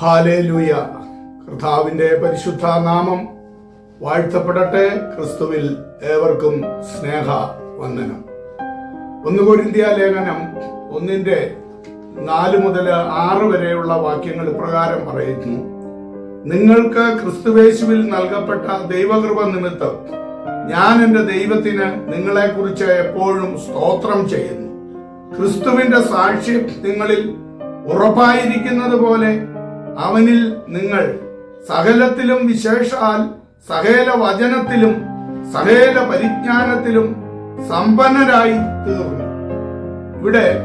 Hallelujah. കർത്താവിന്റെ പരിശുദ്ധ നാമം വാഴ്ത്തപ്പെടട്ടെ ക്രിസ്തുവിൽ ഏവർക്കും സ്നേഹ വന്ദനം. ഒന്ന് കൊരിന്ത്യ ലേഖനം ഒന്നിന്റെ നാല് മുതൽ ആറ് വരെയുള്ള വാക്യങ്ങൾ ഇപ്രകാരം പറയുന്നു. നിങ്ങൾക്ക് ക്രിസ്തുവേശുവിൽ നൽകപ്പെട്ട ദൈവകൃപ നിമിത്തം ഞാൻ എന്റെ ദൈവത്തിന് നിങ്ങളെക്കുറിച്ച് എപ്പോഴും സ്തോത്രം ചെയ്യുന്നു. ക്രിസ്തുവിന്റെ സാക്ഷ്യം നിങ്ങളിൽ ഉറപ്പായിരിക്കുന്നത് പോലെ അവനിൽ നിങ്ങൾ സകലത്തിലും വിശേഷാൽ സകല വചനത്തിലും സകല പരിജ്ഞാനത്തിലും സമ്പന്നരായി തീർന്നു. ഇവിടെ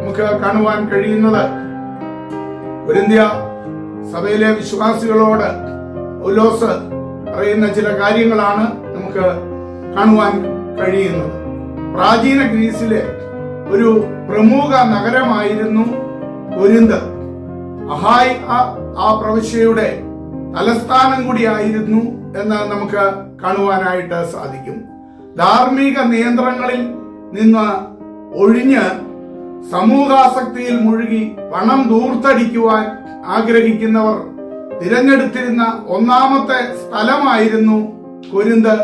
നമുക്ക് കാണുവാൻ കഴിയുന്നത് ഒരിന്ത്യ സഭയിലെ വിശ്വാസികളോട് ഉലോസ് പറയുന്ന ചില കാര്യങ്ങളാണ് നമുക്ക് കാണുവാൻ കഴിയുന്നത്. പ്രാചീന ഗ്രീസിലെ ഒരു പ്രമുഖ നഗരമായിരുന്നു കൊരിന്ത്. അഹായ് ആ- ആ പ്രവിശ്യയുടെ തലസ്ഥാനം കൂടിയായിരുന്നു എന്ന് നമുക്ക് കാണുവാനായിട്ട് സാധിക്കും. ധാർമ്മിക നിയന്ത്രണങ്ങളിൽ നിന്ന് ഒഴിഞ്ഞ് സമൂഹാസക്തിയിൽ മുഴുകി പണം ദൂർത്തടിക്കുവാൻ ആഗ്രഹിക്കുന്നവർ തിരഞ്ഞെടുത്തിരുന്ന ഒന്നാമത്തെ സ്ഥലമായിരുന്നു കൊരിന്ത്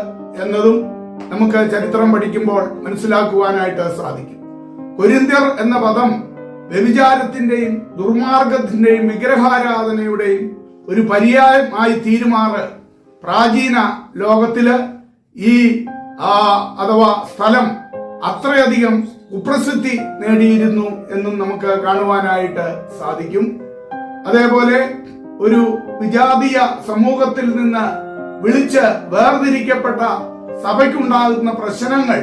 എന്നതും നമുക്ക് ചരിത്രം പഠിക്കുമ്പോൾ മനസ്സിലാക്കുവാനായിട്ട് സാധിക്കും. കൊരിന്ത്യർ എന്ന പദം വ്യഭിചാരത്തിന്റെയും ദുർമാർഗത്തിന്റെയും വിഗ്രഹാരാധനയുടെയും ഒരു പര്യായമായി തീരുമാറ് പ്രാചീന ലോകത്തിൽ ഈ അഥവാ സ്ഥലം അത്രയധികം കുപ്രസിദ്ധി നേടിയിരുന്നു എന്നും നമുക്ക് കാണുവാനായിട്ട് സാധിക്കും. അതേപോലെ ഒരു വിജാതീയ സമൂഹത്തിൽ നിന്ന് വിളിച്ച് വേർതിരിക്കപ്പെട്ട സഭയ്ക്കുണ്ടാകുന്ന പ്രശ്നങ്ങൾ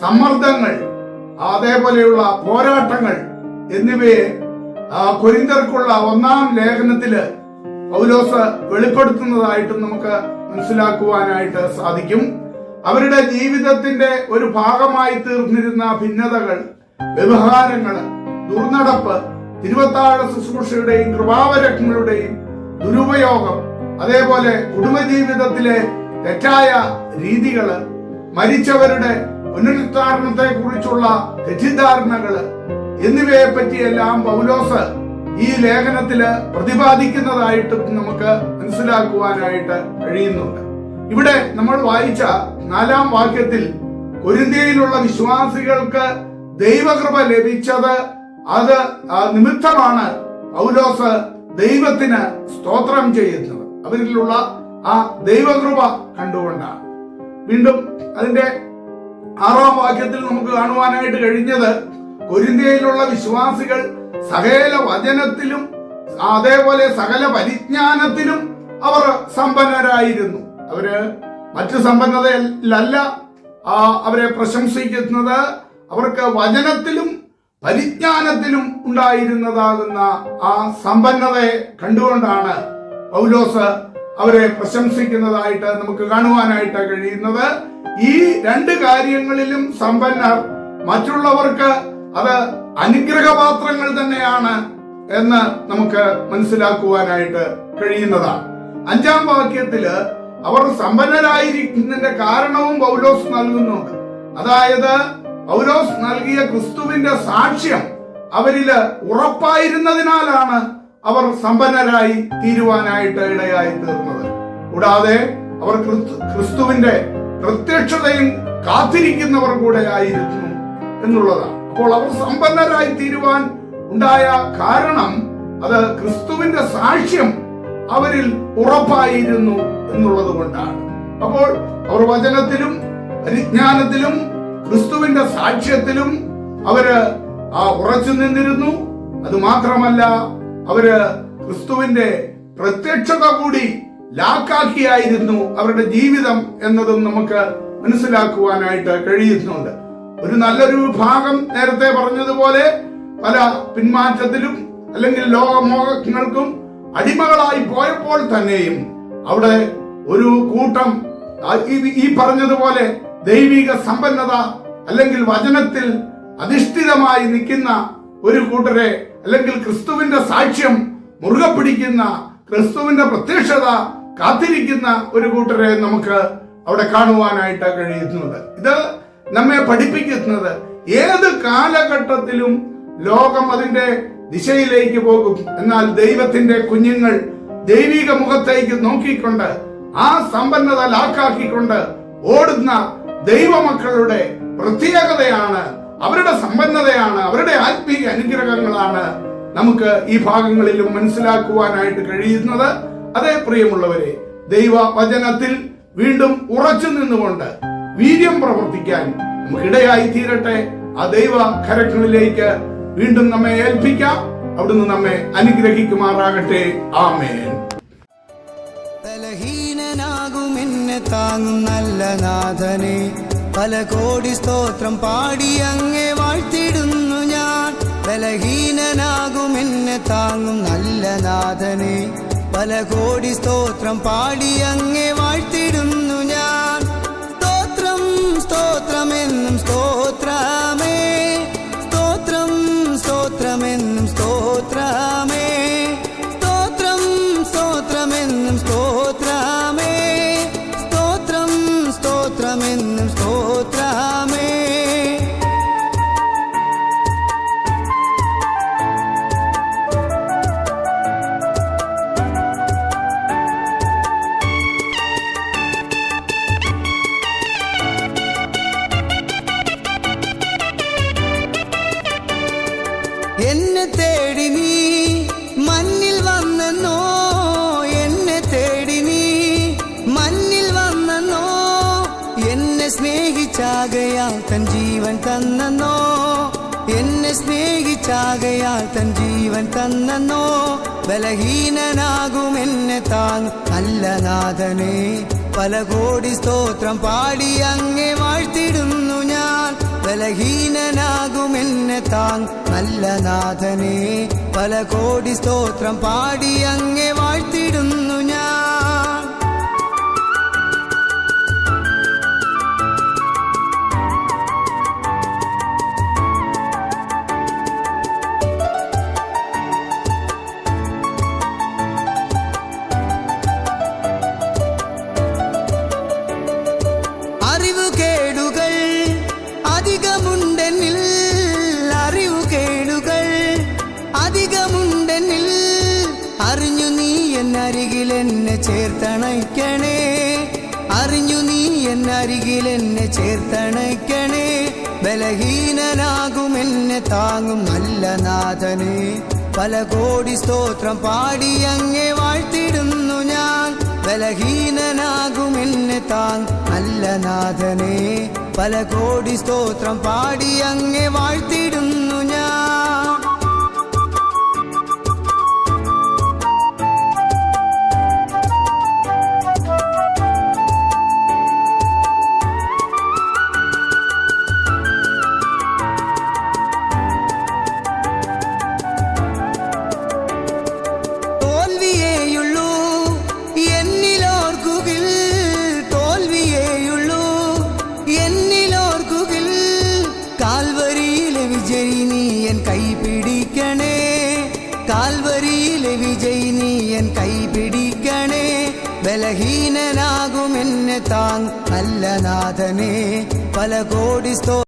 സമ്മർദ്ദങ്ങൾ അതേപോലെയുള്ള പോരാട്ടങ്ങൾ എന്നിവയെ കൊരിന്തർക്കുള്ള ഒന്നാം ലേഖനത്തിൽ പൗലോസ് വെളിപ്പെടുത്തുന്നതായിട്ട് നമുക്ക് മനസ്സിലാക്കുവാനായിട്ട് സാധിക്കും. അവരുടെ ജീവിതത്തിന്റെ ഒരു ഭാഗമായി തീർന്നിരുന്ന ഭിന്നതകൾ വ്യവഹാരങ്ങൾ ദുർനടപ്പ് തിരുവത്താഴ ശുശ്രൂഷയുടെയും കൃപാവരങ്ങളുടെയും ദുരുപയോഗം അതേപോലെ കുടുംബജീവിതത്തിലെ തെറ്റായ രീതികൾ മരിച്ചവരുടെ പുനരുദ്ധാരണത്തെ കുറിച്ചുള്ള തെറ്റിദ്ധാരണകൾ എന്നിവയെ പറ്റിയെല്ലാം പൗലോസ് ഈ ലേഖനത്തിൽ പ്രതിപാദിക്കുന്നതായിട്ട് നമുക്ക് മനസ്സിലാക്കുവാനായിട്ട് കഴിയുന്നുണ്ട്. ഇവിടെ നമ്മൾ വായിച്ച നാലാം വാക്യത്തിൽ കൊരിന്ത്യയിലുള്ള വിശ്വാസികൾക്ക് ദൈവകൃപ ലഭിച്ചത് അത് നിമിത്തമാണ് പൗലോസ് ദൈവത്തിന് സ്തോത്രം ചെയ്യുന്നത്. അവരിലുള്ള ആ ദൈവകൃപ കണ്ടുകൊണ്ടാണ്. വീണ്ടും അതിന്റെ ആറാം വാക്യത്തിൽ നമുക്ക് കാണുവാനായിട്ട് കഴിഞ്ഞത് കൊരിന്ത്യയിലുള്ള വിശ്വാസികൾ സകല വചനത്തിലും അതേപോലെ സകല പരിജ്ഞാനത്തിലും അവർ സമ്പന്നരായിരുന്നു. അവർ മറ്റു സമ്പന്നതയിലല്ല അവരെ പ്രശംസിക്കുന്നത് അവർക്ക് വചനത്തിലും പരിജ്ഞാനത്തിലും ഉണ്ടായിരുന്നതാകുന്ന ആ സമ്പന്നതയെ കണ്ടുകൊണ്ടാണ് പൗലോസ് അവരെ പ്രശംസിക്കുന്നതായിട്ട് നമുക്ക് കാണുവാനായിട്ട് കഴിയുന്നത്. ഈ രണ്ട് കാര്യങ്ങളിലും സമ്പന്നർ മറ്റുള്ളവർക്ക് അത് അനുഗ്രഹപാത്രങ്ങൾ തന്നെയാണ് എന്ന് നമുക്ക് മനസ്സിലാക്കുവാനായിട്ട് കഴിയുന്നതാണ്. അഞ്ചാം വാക്യത്തിൽ അവർ സമ്പന്നരായിരിക്കുന്നതിന്റെ കാരണവും പൗലോസ് നൽകുന്നുണ്ട്. അതായത് പൗലോസ് നൽകിയ ക്രിസ്തുവിന്റെ സാക്ഷ്യം അവരിൽ ഉറപ്പായിരുന്നതിനാലാണ് അവർ സമ്പന്നരായി തീരുവാനായിട്ട് ഇടയായി തീർന്നത്. കൂടാതെ അവർ ക്രിസ്തു- ക്രിസ്തുവിന്റെ പ്രത്യക്ഷതയും കാത്തിരിക്കുന്നവർ കൂടെ ആയിരുന്നു. എന്നുള്ളതാണ്. അപ്പോൾ അവർ സമ്പന്നരായി തീരുവാൻ ഉണ്ടായ കാരണം അത് ക്രിസ്തുവിന്റെ സാക്ഷ്യം അവരിൽ ഉറപ്പായിരുന്നു എന്നുള്ളത് കൊണ്ടാണ്. അപ്പോൾ അവർ വചനത്തിലും പരിജ്ഞാനത്തിലും ക്രിസ്തുവിന്റെ സാക്ഷ്യത്തിലും അവർ ആ ഉറച്ചു നിന്നിരുന്നു. അത് മാത്രമല്ല അവർ ക്രിസ്തുവിന്റെ പ്രത്യക്ഷത കൂടി ലാക്കാക്കിയായിരുന്നു അവരുടെ ജീവിതം എന്നതും നമുക്ക് മനസ്സിലാക്കുവാനായിട്ട് കഴിയുന്നുണ്ട്. ഒരു നല്ലൊരു വിഭാഗം നേരത്തെ പറഞ്ഞതുപോലെ പല പിന്മാറ്റത്തിലും അല്ലെങ്കിൽ ലോകമോഹങ്ങൾക്കും അടിമകളായി പോയപ്പോൾ തന്നെയും അവിടെ ഒരു കൂട്ടം ഈ പറഞ്ഞതുപോലെ ദൈവിക സമ്പന്നത അല്ലെങ്കിൽ വചനത്തിൽ അധിഷ്ഠിതമായി നിൽക്കുന്ന ഒരു കൂട്ടരെ അല്ലെങ്കിൽ ക്രിസ്തുവിന്റെ സാക്ഷ്യം മുറുകെ പിടിക്കുന്ന ക്രിസ്തുവിന്റെ പ്രത്യക്ഷത കാത്തിരിക്കുന്ന ഒരു കൂട്ടരെ നമുക്ക് അവിടെ കാണുവാനായിട്ട് കഴിയുന്നുണ്ട്. ഇത് നമ്മെ പഠിപ്പിക്കുന്നത് ഏത് കാലഘട്ടത്തിലും ലോകം അതിന്റെ ദിശയിലേക്ക് പോകും. എന്നാൽ ദൈവത്തിന്റെ കുഞ്ഞുങ്ങൾ ദൈവിക മുഖത്തേക്ക് നോക്കിക്കൊണ്ട് ആ സമ്പന്നത ലാക്കാക്കിക്കൊണ്ട് ഓടുന്ന ദൈവമക്കളുടെ പ്രത്യേകതയാണ് അവരുടെ സമ്പന്നതയാണ് അവരുടെ ആത്മീയ അനുഗ്രഹങ്ങളാണ് നമുക്ക് ഈ ഭാഗങ്ങളിലും മനസ്സിലാക്കുവാനായിട്ട് കഴിയുന്നത്. അതേ പ്രിയമുള്ളവരെ ദൈവ വചനത്തിൽ വീണ്ടും ഉറച്ചു നിന്നുകൊണ്ട് വീര്യം പ്രവർത്തിക്കാൻ നമുക്കിടയായി തീരട്ടെ. ആ ദൈവ കരങ്ങളിലേക്ക് വീണ്ടും നമ്മെ ഏൽപ്പിക്കാം. അവിടുന്ന് നമ്മെ അനുഗ്രഹിക്കുമാറാകട്ടെ. ആമേൻ. എന്നെ താങ്ങും നല്ല നാഥനെ. പല കോടി സ്തോത്രം പാടി അങ്ങേ വാഴ്ത്തിടുന്നു ഞാൻ. ബലഹീനനാകും എന്നെ താങ്ങും നല്ല നാഥനെ. പല കോടി സ്തോത്രം പാടി അങ്ങേ തൻ ജീവൻ തന്നോ എന്നെ സ്നേഹിച്ചാകയാൽ തൻ ജീവൻ തന്നോ ബലഹീനനാകും എന്നെ താൻ. നല്ല നാഥനെ പല കോടി സ്തോത്രം പാടി അങ്ങേ വാഴ്ത്തിടുന്നു ഞാൻ. ബലഹീനനാകും എന്നെ താൻ. നല്ല നാഥനെ പല കോടി സ്തോത്രം പാടി അങ്ങേ വാഴ്ത്തിടുന്നു എന്നരികിൽ എന്നെ ചേർത്തണയ്ക്കണേ. അറിഞ്ഞു നീ എന്നരികിൽ എന്നെ ചേർത്തണയ്ക്കണേ. ബലഹീനനാകും എന്നെ താങ്ങും നല്ല നാഥനെ. പല കോടി സ്തോത്രം പാടി അങ്ങേ വാഴ്ത്തിടുന്നു ഞാൻ. ബലഹീനനാകും എന്നെ താങ് നല്ല നാഥനെ. പല കോടി സ്തോത്രം പാടി അങ്ങേ വാഴ്ത്തിടുന്നു ഞാൻ. ബലഹീനനാകും എന്നെ താങ് അല്ല നാഥനെ. പല കോടി സ്തോ